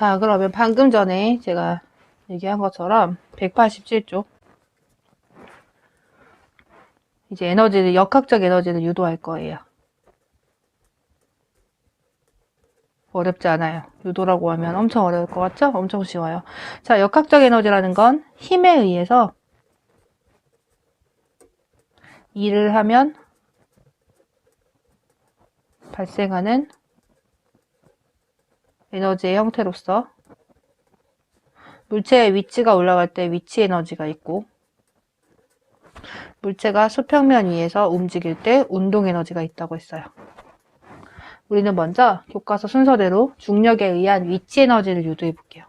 자, 그러면 방금 전에 제가 얘기한 것처럼 187쪽. 이제 에너지를, 역학적 에너지를 유도할 거예요. 어렵지 않아요. 유도라고 하면 엄청 어려울 것 같죠? 엄청 쉬워요. 자, 역학적 에너지라는 건 힘에 의해서 일을 하면 발생하는 에너지의 형태로서 물체의 위치가 올라갈 때 위치 에너지가 있고 물체가 수평면 위에서 움직일 때 운동 에너지가 있다고 했어요. 우리는 먼저 교과서 순서대로 중력에 의한 위치 에너지를 유도해 볼게요.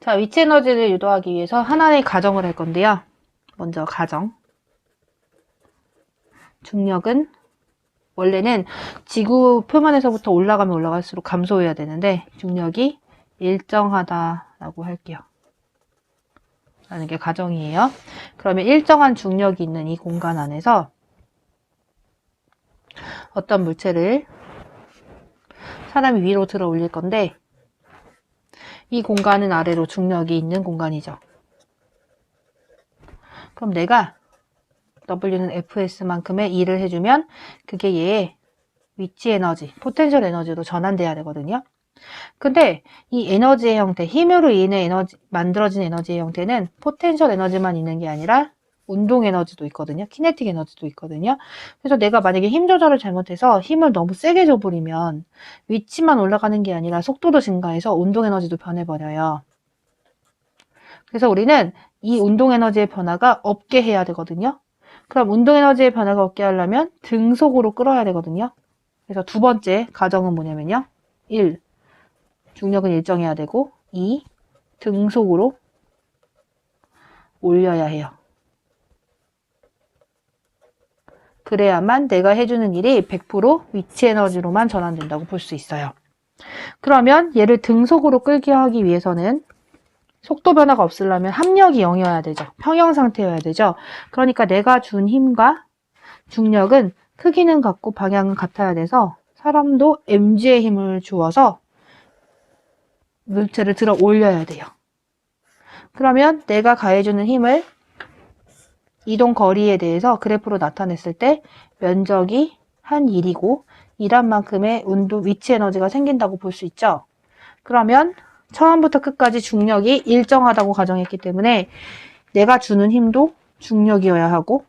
자, 위치 에너지를 유도하기 위해서 하나의 가정을 할 건데요. 먼저 가정. 중력은 원래는 지구 표면에서부터 올라가면 올라갈수록 감소해야 되는데 중력이 일정하다라고 할게요. 라는 게 가정이에요. 그러면 일정한 중력이 있는 이 공간 안에서 어떤 물체를 사람이 위로 들어 올릴 건데 이 공간은 아래로 중력이 있는 공간이죠. 그럼 내가 W는 Fs만큼의 일을 해주면 그게 얘의 위치 에너지, 포텐셜 에너지로 전환돼야 되거든요. 근데 이 에너지의 형태, 힘으로 인해 에너지, 만들어진 에너지의 형태는 포텐셜 에너지만 있는 게 아니라 운동 에너지도 있거든요. 키네틱 에너지도 있거든요. 그래서 내가 만약에 힘 조절을 잘못해서 힘을 너무 세게 줘버리면 위치만 올라가는 게 아니라 속도도 증가해서 운동 에너지도 변해버려요. 그래서 우리는 이 운동 에너지의 변화가 없게 해야 되거든요. 그럼 운동 에너지의 변화가 없게 하려면 등속으로 끌어야 되거든요. 그래서 두 번째 가정은 뭐냐면요. 1. 중력은 일정해야 되고 2. 등속으로 올려야 해요. 그래야만 내가 해주는 일이 100% 위치 에너지로만 전환된다고 볼 수 있어요. 그러면 얘를 등속으로 끌게 하기 위해서는 속도 변화가 없으려면 합력이 0이어야 되죠. 평형 상태여야 되죠. 그러니까 내가 준 힘과 중력은 크기는 같고 방향은 같아야 돼서 사람도 mg의 힘을 주어서 물체를 들어 올려야 돼요. 그러면 내가 가해주는 힘을 이동 거리에 대해서 그래프로 나타냈을 때 면적이 한 1이고 일한 만큼의 운동 위치 에너지가 생긴다고 볼 수 있죠. 그러면 처음부터 끝까지 중력이 일정하다고 가정했기 때문에 내가 주는 힘도 중력이어야 하고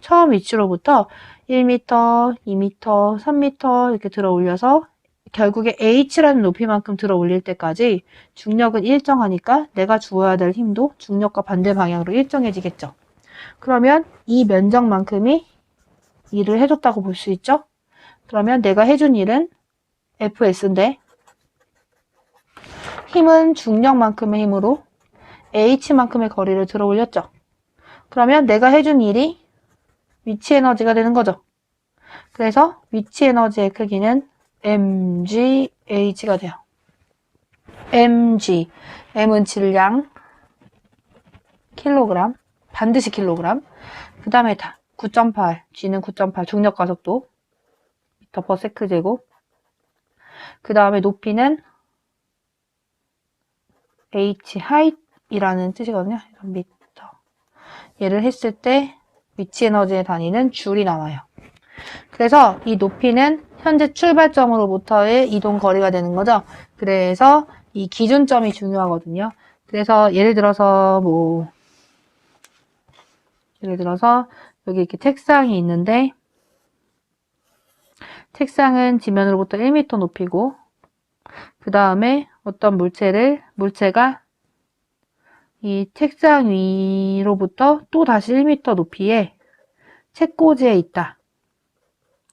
처음 위치로부터 1m, 2m, 3m 이렇게 들어 올려서 결국에 h라는 높이만큼 들어 올릴 때까지 중력은 일정하니까 내가 주어야 될 힘도 중력과 반대 방향으로 일정해지겠죠. 그러면 이 면적만큼이 일을 해줬다고 볼 수 있죠? 그러면 내가 해준 일은 Fs인데 힘은 중력만큼의 힘으로 h만큼의 거리를 들어 올렸죠. 그러면 내가 해준 일이 위치 에너지가 되는 거죠. 그래서 위치 에너지의 크기는 mgh가 돼요. mg, m은 질량, 킬로그램, 반드시 킬로그램. 그 다음에 9.8, g는 9.8, 중력 가속도, 미터 퍼 세크 제곱. 그 다음에 높이는 h height이라는 뜻이거든요. 미터. 얘를 했을 때 위치 에너지의 단위는 줄이 나와요. 그래서 이 높이는 현재 출발점으로부터의 이동 거리가 되는 거죠. 그래서 이 기준점이 중요하거든요. 그래서 예를 들어서 뭐 예를 들어서 여기 이렇게 책상이 있는데 책상은 지면으로부터 1m 높이고 그 다음에 어떤 물체를 물체가 이 책상 위로부터 또 다시 1m 높이에 책꽂이에 있다.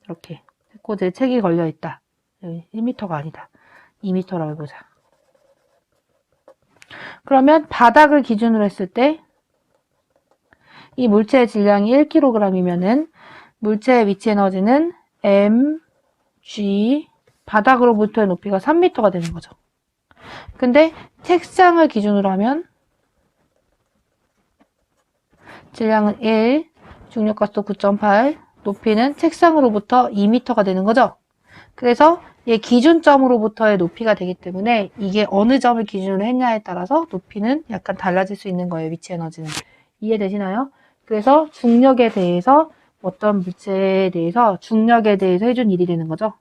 이렇게 책꽂이에 책이 걸려 있다. 1m가 아니다. 2m라고 해보자. 그러면 바닥을 기준으로 했을 때 이 물체의 질량이 1kg이면은 물체의 위치 에너지는 m, g, 바닥으로부터의 높이가 3m가 되는 거죠. 근데 책상을 기준으로 하면 질량은 1, 중력가속도 9.8, 높이는 책상으로부터 2m가 되는 거죠. 그래서 얘 기준점으로부터의 높이가 되기 때문에 이게 어느 점을 기준으로 했냐에 따라서 높이는 약간 달라질 수 있는 거예요. 위치 에너지는. 이해되시나요? 그래서 중력에 대해서 어떤 물체에 대해서 중력에 대해서 해준 일이 되는 거죠.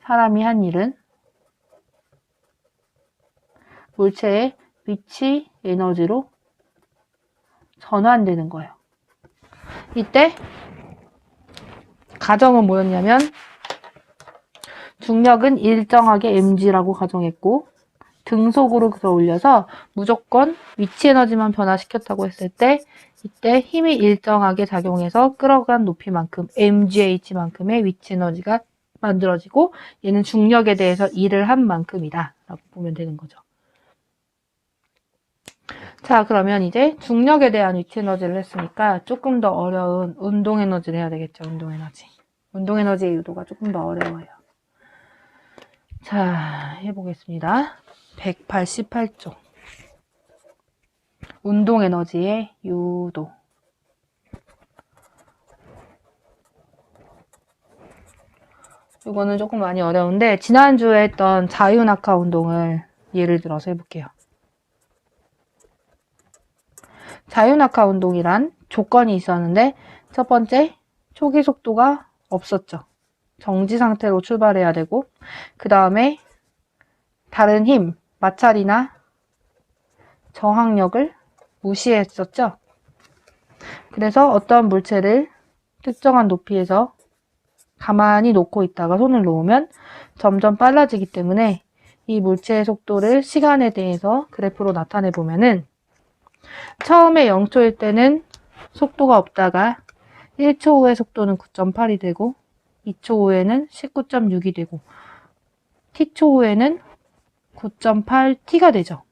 사람이 한 일은 물체의 위치 에너지로 전환되는 거예요. 이때 가정은 뭐였냐면 중력은 일정하게 mg라고 가정했고 등속으로 그서 올려서 무조건 위치 에너지만 변화시켰다고 했을 때 이때 힘이 일정하게 작용해서 끌어간 높이만큼 mgh만큼의 위치 에너지가 만들어지고 얘는 중력에 대해서 일을 한 만큼이다 라고 보면 되는 거죠. 자 그러면 이제 중력에 대한 위치 에너지를 했으니까 조금 더 어려운 운동 에너지를 해야 되겠죠. 운동 에너지. 운동 에너지의 유도가 조금 더 어려워요. 자 해보겠습니다. 188쪽 운동 에너지의 유도 이거는 조금 많이 어려운데 지난주에 했던 자유낙하 운동을 예를 들어서 해볼게요. 자유낙하 운동이란 조건이 있었는데 첫 번째 초기 속도가 없었죠. 정지 상태로 출발해야 되고 그 다음에 다른 힘, 마찰이나 저항력을 무시했었죠. 그래서 어떤 물체를 특정한 높이에서 가만히 놓고 있다가 손을 놓으면 점점 빨라지기 때문에 이 물체의 속도를 시간에 대해서 그래프로 나타내 보면은 처음에 0초일 때는 속도가 없다가 1초 후에 속도는 9.8이 되고 2초 후에는 19.6이 되고 t초 후에는 9.8t가 되죠.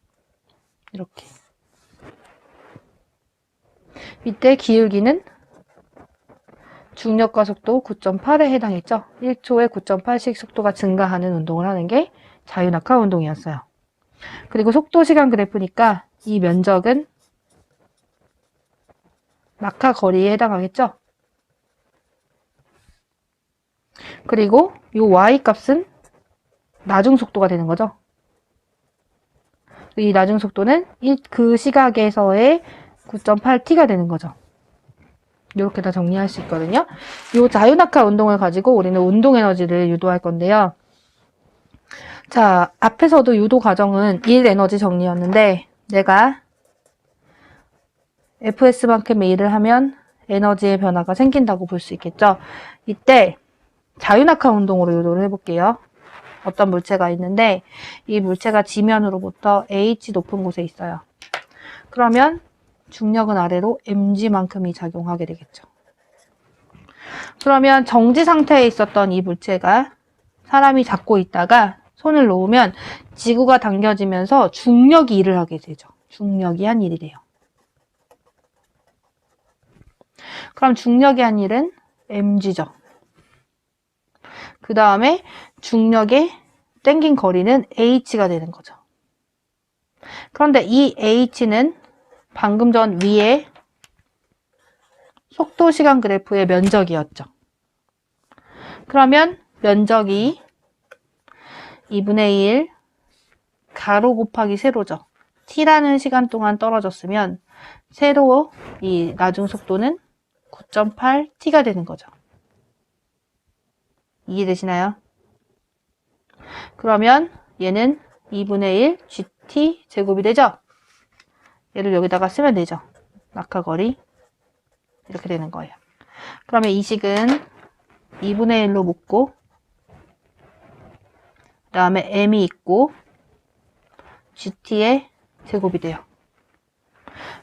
이렇게. 이때 기울기는 중력과 속도 9.8에 해당했죠. 1초에 9.8씩 속도가 증가하는 운동을 하는 게 자유낙하 운동이었어요. 그리고 속도 시간 그래프니까 이 면적은 낙하 거리에 해당하겠죠. 그리고 이 y 값은 나중 속도가 되는 거죠. 이 나중 속도는 그 시각에서의 9.8t가 되는 거죠. 이렇게 다 정리할 수 있거든요. 이 자유낙하 운동을 가지고 우리는 운동 에너지를 유도할 건데요. 자, 앞에서도 유도 과정은 1 에너지 정리였는데 내가 FS만큼의 일을 하면 에너지의 변화가 생긴다고 볼 수 있겠죠. 이때 자유낙하 운동으로 유도를 해볼게요. 어떤 물체가 있는데 이 물체가 지면으로부터 H 높은 곳에 있어요. 그러면 중력은 아래로 mg만큼이 작용하게 되겠죠. 그러면 정지 상태에 있었던 이 물체가 사람이 잡고 있다가 손을 놓으면 지구가 당겨지면서 중력이 일을 하게 되죠. 중력이 한 일이 돼요. 그럼 중력이 한 일은 mg죠. 그 다음에 중력의 땡긴 거리는 h가 되는 거죠. 그런데 이 h는 방금 전 위에 속도 시간 그래프의 면적이었죠. 그러면 면적이 2분의 1 가로 곱하기 세로죠. t라는 시간 동안 떨어졌으면 세로 이 나중 속도는 9.8t가 되는 거죠. 이해되시나요? 그러면 얘는 2분의 1 gt 제곱이 되죠? 얘를 여기다가 쓰면 되죠. 낙하거리 이렇게 되는 거예요. 그러면 이 식은 2분의 1로 묶고 그 다음에 m이 있고 gt의 제곱이 돼요.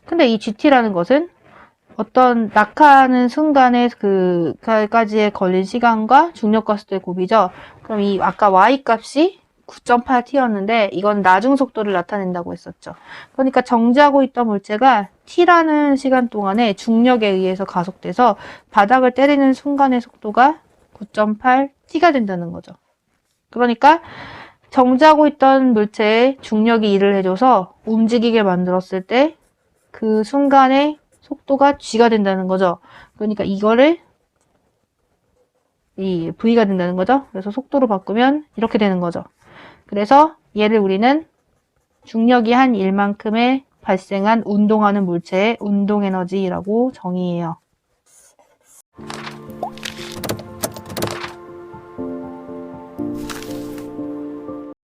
근데 이 gt라는 것은 어떤 낙하하는 순간에 그까지에 걸린 시간과 중력과 속도의 곱이죠. 그럼 이 아까 y 값이 9.8t였는데 이건 나중 속도를 나타낸다고 했었죠. 그러니까 정지하고 있던 물체가 t라는 시간 동안에 중력에 의해서 가속돼서 바닥을 때리는 순간의 속도가 9.8t가 된다는 거죠. 그러니까 정지하고 있던 물체에 중력이 일을 해줘서 움직이게 만들었을 때 그 순간에 속도가 g가 된다는 거죠. 그러니까 이거를 이 v가 된다는 거죠. 그래서 속도로 바꾸면 이렇게 되는 거죠. 그래서 얘를 우리는 중력이 한 일만큼의 발생한 운동하는 물체의 운동 에너지라고 정의해요.